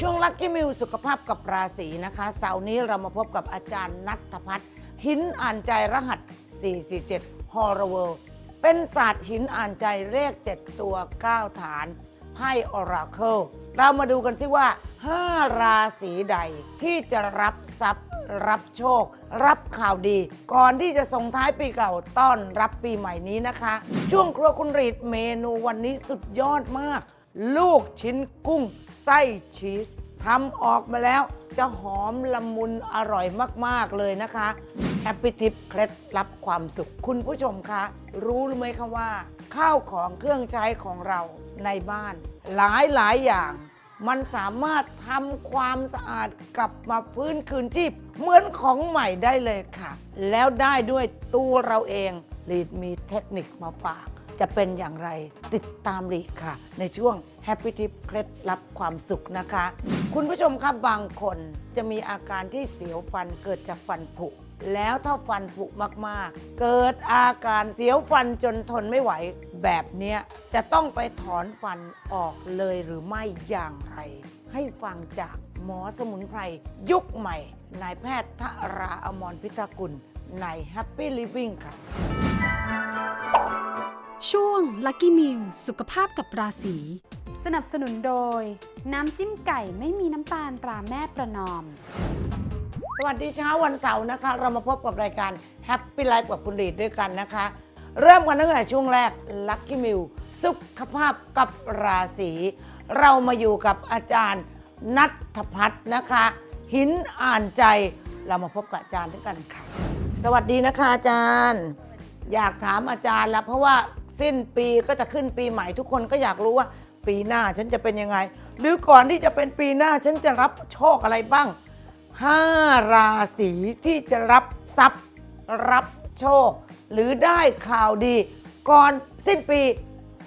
ช่วงลัคกี้มิวสุขภาพกับราศีนะคะ เสาร์นี้เรามาพบกับอาจารย์นัทพัฒน์หินอ่านใจรหัส 447 h o r o w o r l d เป็นศาสตร์หินอ่านใจเลข 7 ตัว 9 ฐานไพ่ออราเคิลเรามาดูกันสิว่า 5 ราศีใดที่จะรับทรัพย์ รับโชค รับข่าวดี ก่อนที่จะส่งท้ายปีเก่าต้อนรับปีใหม่นี้นะคะ ช่วงครัวคุณรีดเมนูวันนี้สุดยอดมาก ลูกชิ้นกุ้ง ไส้ชีสทำออกมาแล้วจะหอมละมุนอร่อยมาก ๆ เลยนะคะแฮปปี้ทิปเคล็ดลับความสุขคุณผู้ชมคะ รู้หรือไม่คะว่า ข้าวของเครื่องใช้ของเราในบ้าน หลายหลายอย่าง มันสามารถทำความสะอาดกลับมาฟื้นคืนชีพเหมือนของใหม่ได้เลยค่ะ แล้วได้ด้วยตัวเราเองลีดมีเทคนิคมาฝาก จะเป็นอย่างไร ติดตามลีค่ะ ในช่วง Happy Tip เคล็ดลับความสุขนะคะ คุณผู้ชมครับบางคนจะมีอาการที่เสียวฟันเกิดจากฟันผุแล้วถ้าฟันผุมากๆ เกิดอาการเสียวฟันจนทนไม่ไหว แบบเนี้ยจะต้องไปถอนฟันออกเลยหรือไม่อย่างไร ให้ฟังจากหมอสมุนไพรยุคใหม่นายแพทย์ทราอมรพิทักษ์กุลใน Happy Living ค่ะ ช่วง Lucky Meal สุขภาพกับราศีสนับสนุนโดย น้ำจิ้มไก่ไม่มีน้ำตาลตราแม่ประนอม สวัสดีเช้าวันเสาร์นะคะ เรามาพบกับรายการ Happy Life กับคุณลีดด้วยกันนะคะ เริ่มกันตั้งแต่ช่วงแรก Lucky m i l สุขภาพกับราศีเรามาอยู่กับอาจารย์นัทพัฒน์นะคะ หินอ่านใจเรามาพบกับอาจารย์ด้วยกันค่ะ สวัสดีนะคะอาจารย์ อยากถามอาจารย์แล้วเพราะว่า สิ้นปีก็จะขึ้นปีใหม่ทุกคนก็อยากรู้ว่า ปีหน้าฉันจะเป็นยังไง หรือก่อนที่จะเป็นปีหน้าฉันจะรับโชคอะไรบ้างห้าราศีที่จะรับทรัพย์ รับโชค หรือได้ข่าวดี ก่อนสิ้นปี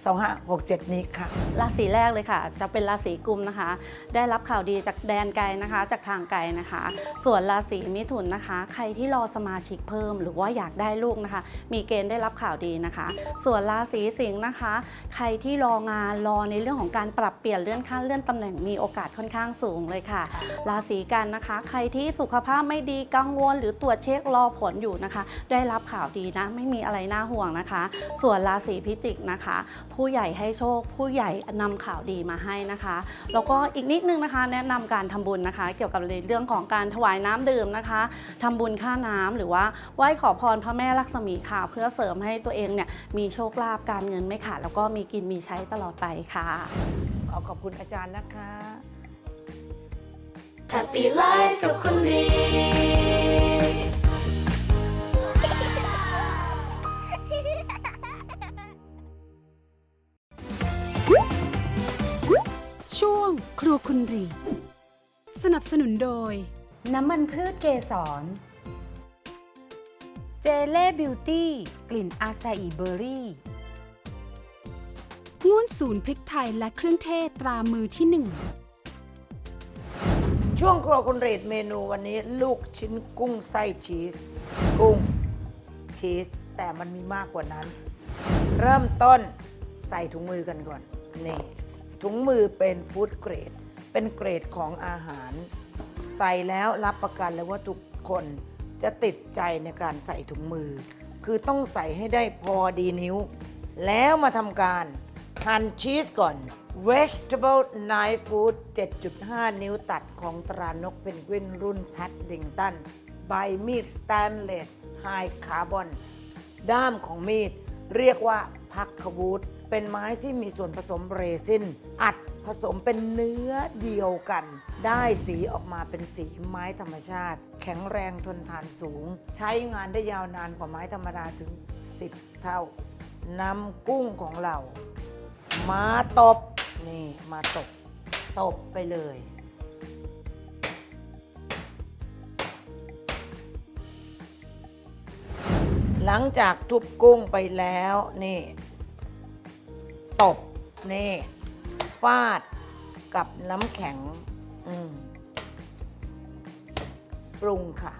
2567 นี้ค่ะ ราศีแรกเลยค่ะ จะเป็นราศีกุมนะคะ ได้รับข่าวดีจากแดนไกลนะคะ จากทางไกลนะคะ ส่วนราศีมิถุนนะคะ ใครที่รอสมาชิกเพิ่ม หรือว่าอยากได้ลูกนะคะ มีเกณฑ์ได้รับข่าวดีนะคะ ส่วนราศีสิงห์นะคะ ใครที่รองานรอในเรื่องของการปรับเปลี่ยนเลื่อนขั้นเลื่อนตำแหน่งมีโอกาสค่อนข้างสูงเลยค่ะ ราศีกันนะคะ ใครที่สุขภาพไม่ดีกังวล หรือตรวจเช็ครอผลอยู่นะคะ ได้รับข่าวดีนะไม่มีอะไรน่าห่วงนะคะ ส่วนราศีพิจิกนะคะ ผู้ใหญ่ให้โชค ผู้ใหญ่นำข่าวดีมาให้นะคะ แล้วก็อีกนิดนึงนะคะ แนะนำการทำบุญนะคะ เกี่ยวกับในเรื่องของการถวายน้ำดื่มนะคะทำบุญค่าน้ำหรือว่าไหว้ขอพรพระแม่ลักษมีค่ะ เพื่อเสริมให้ตัวเองเนี่ยมีโชคลาภการเงินไม่ขาดแล้วก็มีกินมีใช้ตลอดไปค่ะ ขอขอบคุณอาจารย์นะคะ Happy Life กับคุณรี ครัวคุณรี สนับสนุนโดย น้ำมันพืชเกสร เจเล่บิวตี้ กลิ่นอาซาอิเบอร์รี่ง่วนศูนย์พริกไทยและเครื่องเทศตรามือที่หนึ่ง ช่วงครัวคุณเรดเมนูวันนี้ลูกชิ้นกุ้งไส้ชีส กุ้งชีส แต่มันมีมากกว่านั้น เริ่มต้นใส่ถุงมือกันก่อน นี่ ถุงมือเป็นฟู้ดเกรด เป็นเกรดของอาหาร ใส่แล้วรับประกันเลยว่าทุกคนจะติดใจในการใส่ถุงมือ คือต้องใส่ให้ได้พอดีนิ้ว แล้วมาทำการหั่นชีสก่อน Vegetable Knife Food 7.5 นิ้วตัดของตรานกเพนกวินรุ่นแพดดิงตันใบมีดสแตนเลสไฮคาร์บอนด้ามของมีดเรียกว่าพักขวูด เป็นไม้ที่มีส่วนผสมเรซิน อัดผสมเป็นเนื้อเดียวกัน ได้สีออกมาเป็นสีไม้ธรรมชาติ แข็งแรงทนทานสูง ใช้งานได้ยาวนานกว่าไม้ธรรมดาถึง 10 เท่านำกุ้งของเรา มาตบ นี่มาตบ ตบไปเลยหลังจากทุบกุ้งไปแล้วนี่ ตบนี่ฟาดกับน้ำแข็ง อืมปรุงค่ะ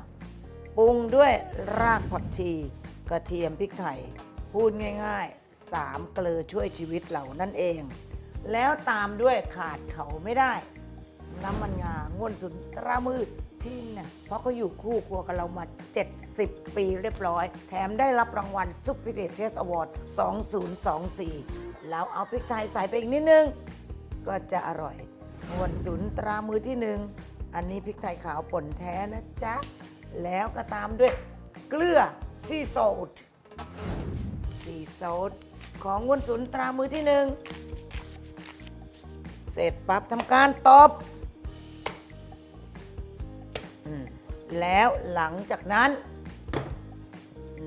ปรุงด้วยรากผักชี กระเทียมพริกไทย พูดง่ายๆสามเกลือช่วยชีวิตเรานั่นเอง แล้วตามด้วยขาดเขาไม่ได้ น้ำมันงาง่วนสุนตรามืด ที่เนี่ยเพราะเขาอยู่คู่ครัวกับเรามา 70 ปีเรียบร้อย แถมได้รับรางวัล Superior Taste Award 2024 แล้วเอาพริกไทยใส่ไปอีกนิดนึง ก็จะอร่อยง่วนสุนตรามือที่หนึ่ง อันนี้พริกไทยขาวป่นแท้นะจ๊ะ แล้วก็ตามด้วยเกลือซีโซดซีโซดของง่วนสุนตรามือที่หนึ่ง เสร็จปั๊บทำการตบ แล้วหลังจากนั้น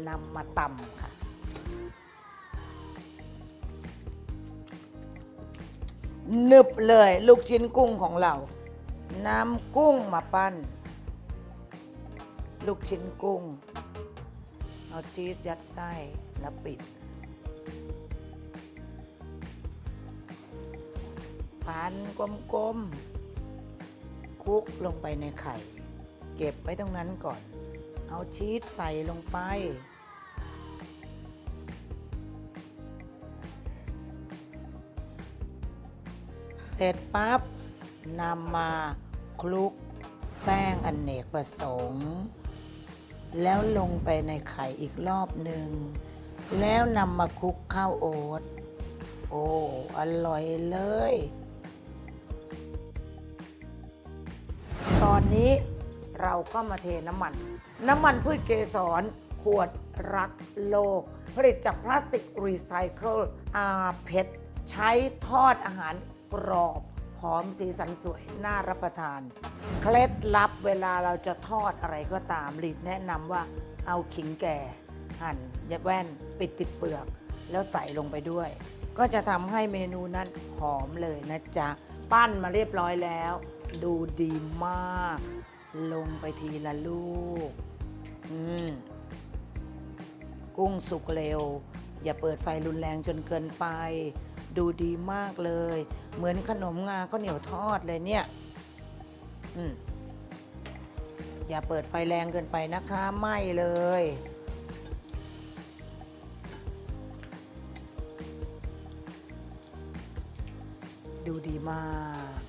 นำมาตำค่ะ นึบเลยลูกชิ้นกุ้งของเรานำกุ้งมาปั้น ลูกชิ้นกุ้ง เอาชีสยัดไส้แล้วปิด พันกลมๆคลุกลงไปในไข่ เก็บไว้ตรงนั้นก่อน เอาชีสใส่ลงไป เสร็จปั๊บนำมาคลุกแป้งอนเนกประสงค์ แล้วลงไปในไข่อีกรอบหนึ่ง แล้วนำมาคลุกข้าวโอ๊ตโอ้ อร่อยเลย ตอนนี้ เราก็มาเทน้ำมัน น้ำมันพืชเกสรขวดรักโลก ผลิตจากพลาสติกรีไซเคิลอาเพชรใช้ทอดอาหารกรอบหอมสีสันสวย น่ารับประทาน เคล็ดลับเวลาเราจะทอดอะไรก็ตามลีดแนะนำว่าเอาขิงแก่ หั่นยัดแว่น ปิดติดเปลือก แล้วใส่ลงไปด้วย ก็จะทำให้เมนูนั้นหอมเลยนะจ๊ะ ปั้นมาเรียบร้อยแล้ว ดูดีมาก ลงไปทีละลูก อืม กุ้งสุกเร็ว อย่าเปิดไฟรุนแรงจนเกินไป ดูดีมากเลย เหมือนขนมงาข้าวเหนียวทอดเลยเนี่ย อืม อย่าเปิดไฟแรงเกินไปนะคะไหม้เลยดูดีมาก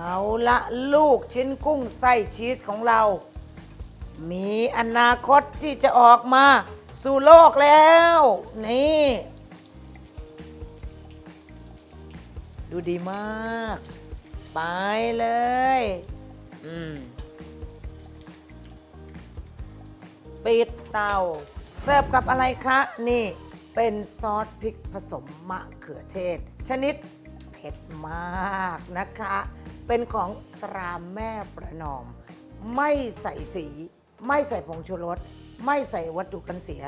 เอาละลูกชิ้นกุ้งไส้ชีสของเรา มีอนาคตที่จะออกมาสู่โลกแล้ว นี่ ดูดีมาก ไปเลย อืม ปิดเตา เสิร์ฟกับอะไรคะ นี่ เป็นซอสพริกผสมมะเขือเทศ ชนิด ผ็ดมากนะคะ เป็นของตราแม่ประนอม ไม่ใส่สี ไม่ใส่ผงชูรส ไม่ใส่วัตถุกันเสีย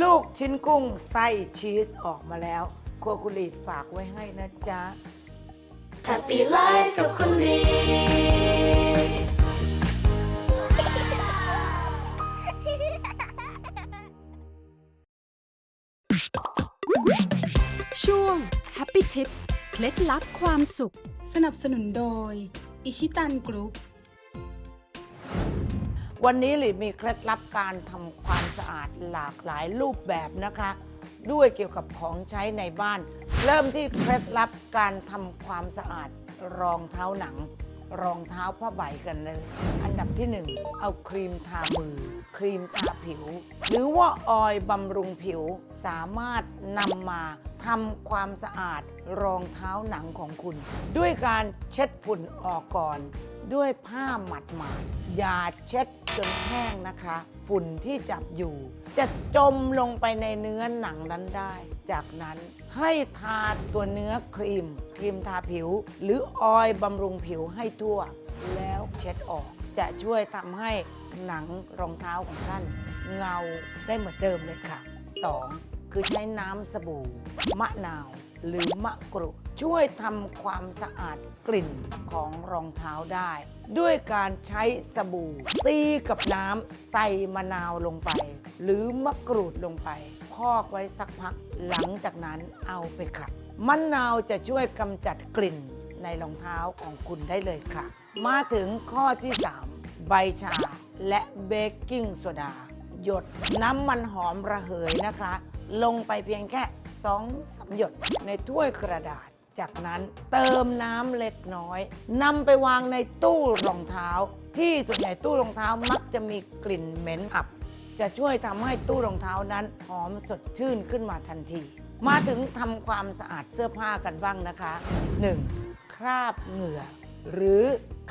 ลูกชิ้นกุ้งไส้ชีสออกมาแล้วโครัวคุรีดฝากไว้ให้นะจ๊ะ Happy Life กับคุณรีดช่วง Happy Tips เคล็ดลับความสุข สนับสนุนโดย อิชิตันกรุ๊ป วันนี้หลีมีเคล็ดลับการทำความสะอาดหลากหลายรูปแบบนะคะ ด้วยเกี่ยวกับของใช้ในบ้าน เริ่มที่เคล็ดลับการทำความสะอาดรองเท้าหนัง รองเท้าผ้าใบกันเลย อันดับที่หนึ่งเอาครีมทามือ ครีมทาผิว หรือว่าออยบำรุงผิวสามารถนำมาทำความสะอาดรองเท้าหนังของคุณ ด้วยการเช็ดฝุ่นออกก่อน ด้วยผ้าหมัดหมาดอย่าเช็ดจนแห้งนะคะ ฝุ่นที่จับอยู่ จะจมลงไปในเนื้อหนังนั้นได้ จากนั้นให้ทาตัวเนื้อครีม ครีมทาผิว หรือออยบำรุงผิวให้ทั่ว แล้วเช็ดออก จะช่วยทำให้หนังรองเท้าของท่านเงาได้เหมือนเดิมเลยค่ะ 2. คือใช้น้ำสบู่ มะนาว หรือมะกรูดช่วยทำความสะอาดกลิ่นของรองเท้าได้ ด้วยการใช้สบู่ ตีกับน้ำใส่มะนาวลงไป หรือมะกรูดลงไป พอกไว้สักพักหลังจากนั้นเอาไปขัดมะนาวจะช่วยกำจัดกลิ่นในรองเท้าของคุณได้เลยค่ะ มาถึงข้อที่ 3 ใบชาและเบกกิ้งโซดา หยดน้ำมันหอมระเหยนะคะ ลงไปเพียงแค่2องสามหยดในถ้วยกระดาษ จากนั้นเติมน้ำเล็กน้อยนำไปวางในตู้รองเท้า ที่ส่วนใหญ่ตู้รองเท้ามักจะมีกลิ่นเหม็นอับ จะช่วยทำให้ตู้รองเท้านั้นหอมสดชื่นขึ้นมาทันที มาถึงทำความสะอาดเสื้อผ้ากันบ้างนะคะ 1. คราบเหงื่อหรือ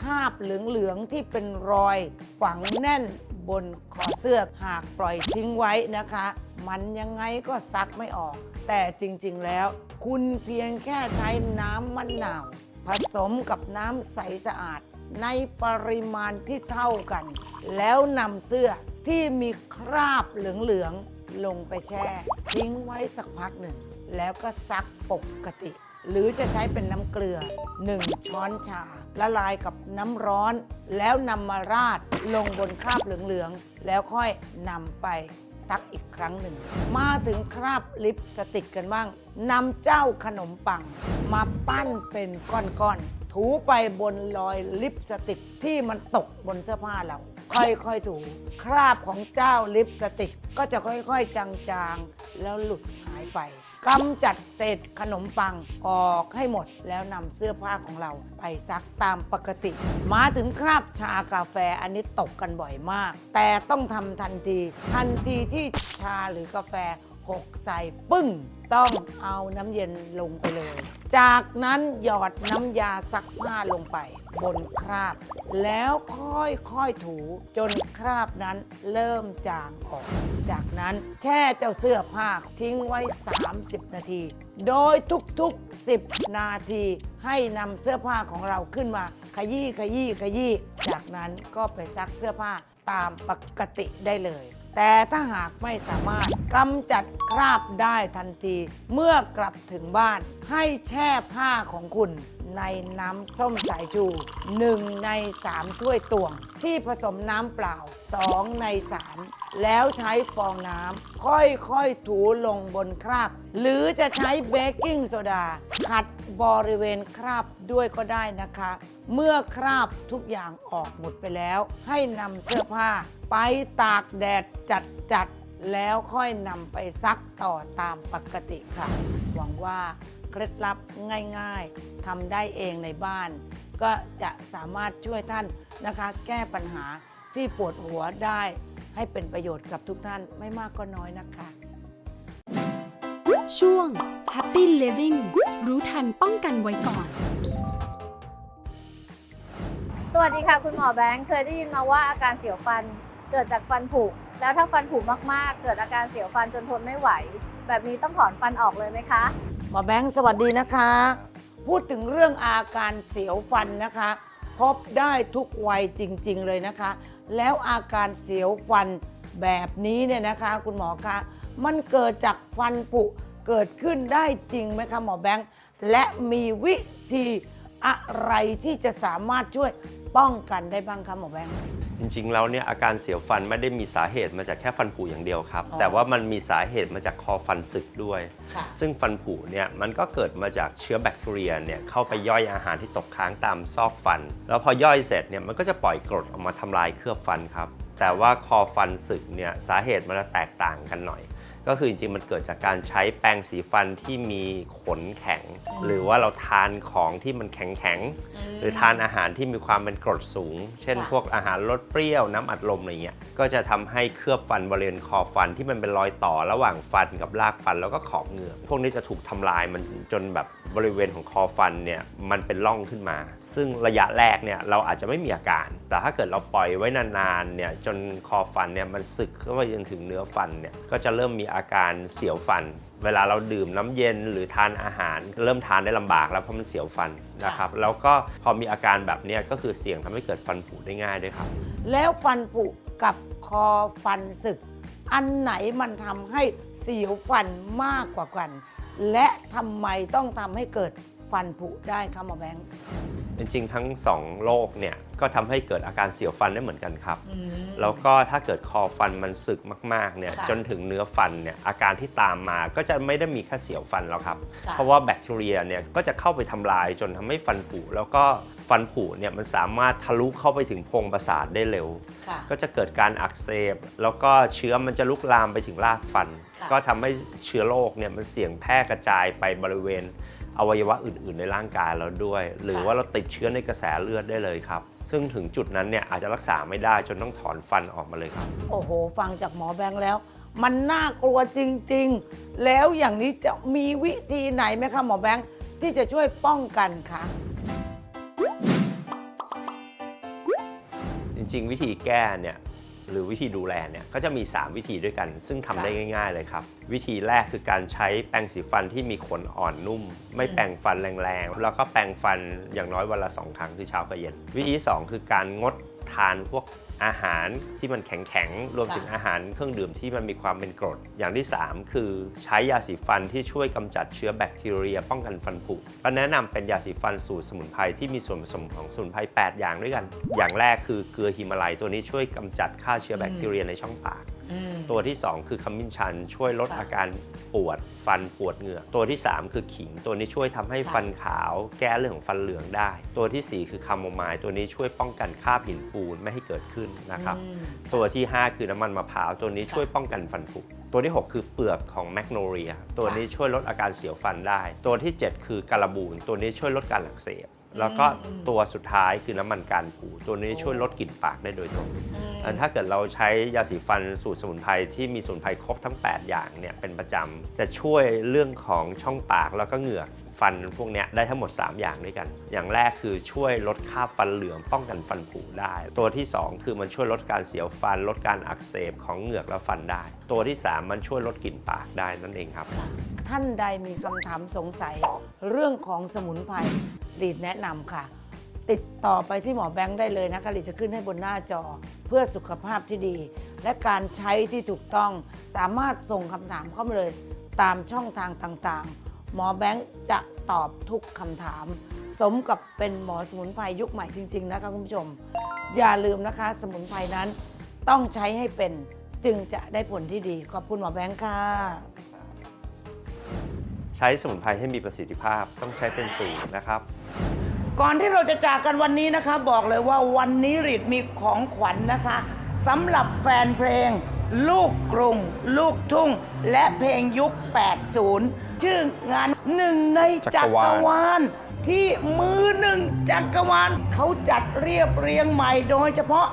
คราบเหลืองๆที่เป็นรอยฝังแน่นบนคอเสื้อหากปล่อยทิ้งไว้นะคะ มันยังไงก็ซักไม่ออก แต่จริงๆแล้ว คุณเพียงแค่ใช้น้ำมะนาวผสมกับน้ำใสสะอาด ในปริมาณที่เท่ากัน แล้วนำเสื้อที่มีคราบเหลืองๆลงไปแช่ ทิ้งไว้สักพักหนึ่ง แล้วก็ซักปกติ หรือจะใช้เป็นน้ำเกลือ 1 ช้อนชา ละลายกับน้ำร้อน แล้วนำมาราดลงบนคราบเหลืองๆ แล้วค่อยนำไปซักอีกครั้งหนึ่ง มาถึงคราบลิปสติกกันบ้างนำเจ้าขนมปัง มาปั้นเป็นก้อนๆ ถูไปบนรอยลิปสติกที่มันตกบนเสื้อผ้าเรา ค่อยๆถูคราบของเจ้าลิปสติกก็จะค่อยๆ จางๆ แล้วหลุดหายไปกำจัดเศษขนมปังออกให้หมดแล้วนำเสื้อผ้าของเราไปซักตามปกติ มาถึงคราบชากาแฟอันนี้ตกกันบ่อยมาก แต่ต้องทำทันที ทันทีที่ชาหรือกาแฟหกใส่ปึ้ง ต้องเอาน้ำเย็นลงไปเลย จากนั้นหยอดน้ำยาซักผ้าลงไป บนคราบ แล้วค่อยๆถูจนคราบนั้นเริ่มจางออก จากนั้นแช่เจ้าเสื้อผ้าทิ้งไว้ 30 นาที โดยทุกๆ 10 นาทีให้นำเสื้อผ้าของเราขึ้นมา ขยี้ขยี้ขยี้จากนั้นก็ไปซักเสื้อผ้าตามปกติได้เลย แต่ถ้าหากไม่สามารถกำจัดคราบได้ทันที เมื่อกลับถึงบ้าน ให้แช่ผ้าของคุณ ในน้ำส้มสายชู1ใน3ถ้วยตวง ที่ผสมน้ำเปล่า 2 ใน 3แล้วใช้ฟองน้ำค่อยๆถูลงบนคราบ หรือจะใช้เบกกิ้งโซดาขัดบริเวณคราบด้วยก็ได้นะคะ เมื่อคราบทุกอย่างออกหมดไปแล้ว ให้นำเสื้อผ้า ไปตากแดดจัดๆ แล้วค่อยนำไปซักต่อตามปกติค่ะ หวังว่าเคล็ดลับง่ายๆทำได้เองในบ้าน ก็จะสามารถช่วยท่านนะคะ แก้ปัญหาที่ปวดหัวได้ ให้เป็นประโยชน์กับทุกท่านไม่มากก็น้อยนะคะ ช่วง Happy Living รู้ทันป้องกันไว้ก่อน สวัสดีค่ะคุณหมอแบงค์เคยได้ยินมาว่าอาการเสียวฟันเกิดจากฟันผุ แล้วถ้าฟันผุมากๆ เกิดอาการเสียวฟันจนทนไม่ไหว แบบนี้ต้องถอนฟันออกเลยไหมคะ หมอแบงค์สวัสดีนะคะ พูดถึงเรื่องอาการเสียวฟันนะคะ พบได้ทุกวัยจริง ๆ เลยนะคะ แล้วอาการเสียวฟันแบบนี้เนี่ยนะคะ คุณหมอคะมันเกิดจากฟันผุเกิดขึ้นได้จริงไหมคะหมอแบงค์และมีวิธีอะไรที่จะสามารถช่วย ป้องกันได้บ้างคะหมอแบงค์ จริงๆ แล้วเนี่ยอาการเสียวฟันไม่ได้มีสาเหตุมาจากแค่ฟันผุอย่างเดียวครับ อ๋อแต่ว่ามันมีสาเหตุมาจากคอฟันสึกด้วย ค่ะ ซึ่งฟันผุเนี่ยมันก็เกิดมาจากเชื้อแบคทีเรียเนี่ยเข้าไปย่อยอาหารที่ตกค้างตามซอกฟัน แล้วพอย่อยเสร็จเนี่ยมันก็จะปล่อยกรดออกมาทำลายเคลือบฟันครับ แต่ว่าคอฟันสึกเนี่ยสาเหตุมันจะแตกต่างกันหน่อย ก็คือจริงๆ มันเกิดจากการใช้แปรงสีฟันที่มีขนแข็ง หรือว่าเราทานของที่มันแข็งๆ หรือทานอาหารที่มีความเป็นกรดสูง เช่นค่ะพวกอาหารรสเปรี้ยวน้ำอัดลมอะไรเงี้ย ก็จะทำให้เคลือบฟันบริเวณคอฟันที่มันเป็นรอยต่อระหว่างฟันกับรากฟันแล้วก็ขอบเหงือก พวกนี้จะถูกทำลายมันจนแบบบริเวณของคอฟันเนี่ยมันเป็นร่องขึ้นมา ซึ่งระยะแรกเนี่ยเราอาจจะไม่มีอาการ แต่ถ้าเกิดเราปล่อยไว้นานๆเนี่ยจนคอฟันเนี่ยมันสึกเข้าไปจนถึงเนื้อฟันเนี่ยก็จะเริ่มมีอาการเสียวฟัน เวลาเราดื่มน้ำเย็นหรือทานอาหาร เริ่มทานได้ลำบากแล้วเพราะมันเสียวฟันนะครับแล้วก็พอมีอาการแบบเนี้ยก็คือเสี่ยงทำให้เกิดฟันผุได้ง่ายด้วยครับ แล้วฟันผุกับคอฟันสึก อันไหนมันทำให้เสียวฟันมากกว่ากัน และทำไมต้องทำให้เกิดฟันผุได้คะหมอแบงค์จริงๆทั้งสองโรคเนี่ย ก็ทำให้เกิดอาการเสียวฟันได้เหมือนกันครับ แล้วก็ถ้าเกิดคอฟันมันสึกมากๆเนี่ยค่ะจนถึงเนื้อฟันเนี่ยอาการที่ตามมาก็จะไม่ได้มีแค่เสียวฟันแล้วครับค่ะเพราะว่าแบคทีเรียเนี่ยก็จะเข้าไปทำลายจนทำให้ฟันผุแล้วก็ฟันผุเนี่ยมันสามารถทะลุเข้าไปถึงโพรงประสาทได้เร็วค่ะก็จะเกิดการอักเสบ แล้วก็เชื้อมันจะลุกลามไปถึงรากฟันค่ะก็ทำให้เชื้อโรคเนี่ยมันเสี่ยงแพร่กระจายไปบริเวณ อวัยวะอื่นๆ ในร่างกายเราด้วย หรือว่าเราติดเชื้อในกระแสเลือดได้เลยครับ ซึ่งถึงจุดนั้นเนี่ยอาจจะรักษาไม่ได้จนต้องถอนฟันออกมาเลยครับ โอ้โห ฟังจากหมอแบงค์แล้ว มันน่ากลัวจริงๆ แล้วอย่างนี้จะมีวิธีไหนไหมคะหมอแบงค์ที่จะช่วยป้องกันคะจริงๆ วิธีแก้เนี่ย หรือวิธีดูแลเนี่ยก็จะมี 3 วิธีด้วยกัน ซึ่งทำได้ง่าย ๆเลยครับ วิธีแรกคือการใช้แปรงสีฟันที่มีขนอ่อนนุ่ม ไม่แปรงฟันแรงๆ แล้วก็แปรงฟันอย่างน้อยวันละ 2 ครั้งคือเช้ากับเย็น วิธีที่สองคือการงดทานพวก อาหารที่มันแข็งๆ รวมถึงอาหารเครื่องดื่มที่มันมีความเป็นกรด อย่างที่ 3 คือใช้ยาสีฟันที่ช่วยกำจัดเชื้อแบคทีเรีย ป้องกันฟันผุก็แนะนำเป็นยาสีฟันสูตรสมุนไพรที่มีส่วนผสมของสมุนไพร8อย่างด้วยกัน อย่างแรกคือเกลือฮิมาลัยตัวนี้ช่วยกำจัดฆ่าเชื้อแบคทีเรียในช่องปาก ตัวที่ 2 คือขมิ้นชัน ช่วยลดค่ะอาการปวดฟันปวดเหงือกตัวที่ 3 คือขิง ตัวนี้ช่วยทำให้ค่ะฟันขาว แก้เรื่องของฟันเหลืองได้ ตัวทีสี่ 4 คือคาโมไมล์ตัวนี้ช่วยป้องกันคราบหินปูนไม่ให้เกิดขึ้นนะครับอืมตัวที่ 5 คือน้ำมันมะพร้าวตัวนี้ช่วยป้องกันฟันผุตัวที่ 6 คือเปลือกของแมกโนเรีย ตัวนี้ช่วยลดอาการเสียวฟันได้ ตัวที่ 7 คือการบูน ตัวนี้ช่วยลดการอักเสบแล้วก็ตัวสุดท้ายคือน้ำมันการปูตัวนี้ช่วยลดกลิ่นปากได้โดยตรงเอ่อถ้าเกิดเราใช้ยาสีฟันสูตรสมุนไพรที่มีสมุนไพรครบทั้ง 8 อย่างเนี่ยเป็นประจำจะช่วยเรื่องของช่องปากแล้วก็เหงือกฟันพวกเนี้ยได้ทั้งหมด 3 อย่างด้วยกัน อย่างแรกคือช่วยลดคราบฟันเหลืองป้องกันฟันผุได้ ตัวที่ 2 คือมันช่วยลดการเสียวฟัน ลดการอักเสบของเหงือกและฟันได้ ตัวที่ 3 มันช่วยลดกลิ่นปากได้นั่นเองครับ ท่านใดมีคำถามสงสัยเรื่องของสมุนไพรรีดแนะนำค่ะ ติดต่อไปที่หมอแบงค์ได้เลยนะคะรีดจะขึ้นให้บนหน้าจอ เพื่อสุขภาพที่ดี และการใช้ที่ถูกต้องสามารถส่งคำถามเข้ามาเลย ตามช่องทางต่างๆ หมอแบงค์จะตอบทุกคำถาม สมกับเป็นหมอสมุนไพรยุคใหม่จริง ๆ นะคะคุณผู้ชม อย่าลืมนะคะ สมุนไพรนั้นต้องใช้ให้เป็นจึงจะได้ผลที่ดี ขอบคุณหมอแบงค์ค่ะ ใช้สมุนไพรให้มีประสิทธิภาพต้องใช้เป็นสูตรนะครับ ก่อนที่เราจะจากกันวันนี้นะคะ บอกเลยว่าวันนี้ริดมีของขวัญนะคะสำหรับแฟนเพลง ลูกกรุง ลูกทุ่ง และเพลงยุค 80 ชื่องานหนึ่งในจักรวาลที่มือหนึ่งจักรวาลเขาจัดเรียบเรียงใหม่โดยเฉพาะ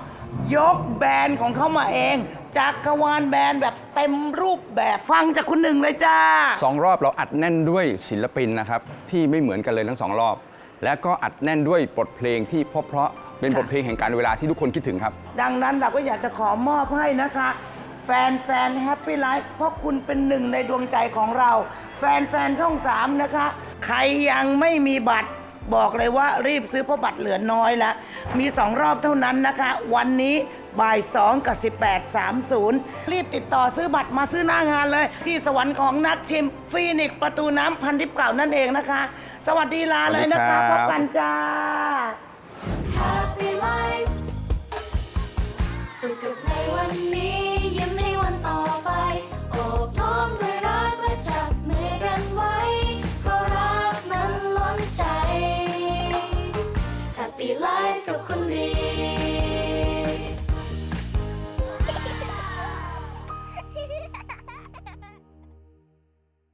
ยกแบรนด์ของเขามาเองจักรวาลแบรนด์แบบเต็มรูปแบบฟังจากคุณหนึ่งเลยจ้าสองรอบเราอัดแน่นด้วยศิลปินนะครับ ที่ไม่เหมือนกันเลยทั้งสองรอบ และก็อัดแน่นด้วยบทเพลงที่เพราะเพราะๆเป็นบทเพลงแห่งการเวลาที่ทุกคนคิดถึงครับ ดังนั้นเราก็อยากจะขอมอบให้นะคะ แฟนแฟนแฮปปี้ไลฟ์เพราะคุณเป็นหนึ่งในดวงใจของเรา แฟนแฟนช่องสามนะคะ ใครยังไม่มีบัตรบอกเลยว่ารีบซื้อเพราะบัตรเหลือน้อยแล้ว มี 2 รอบเท่านั้นนะคะ วันนี้บ่าย 2 กับ 18.30 รีบติดต่อซื้อบัตรมาซื้อหน้างานเลย ที่สวรรค์ของนักชิมฟีนิกประตูน้ำพันทิพย์เก่านั่นเองนะคะ สวัสดีลาเลยนะคะสวัสดีพครับ บกันจ้า Happy Life สุขกับในวันนี้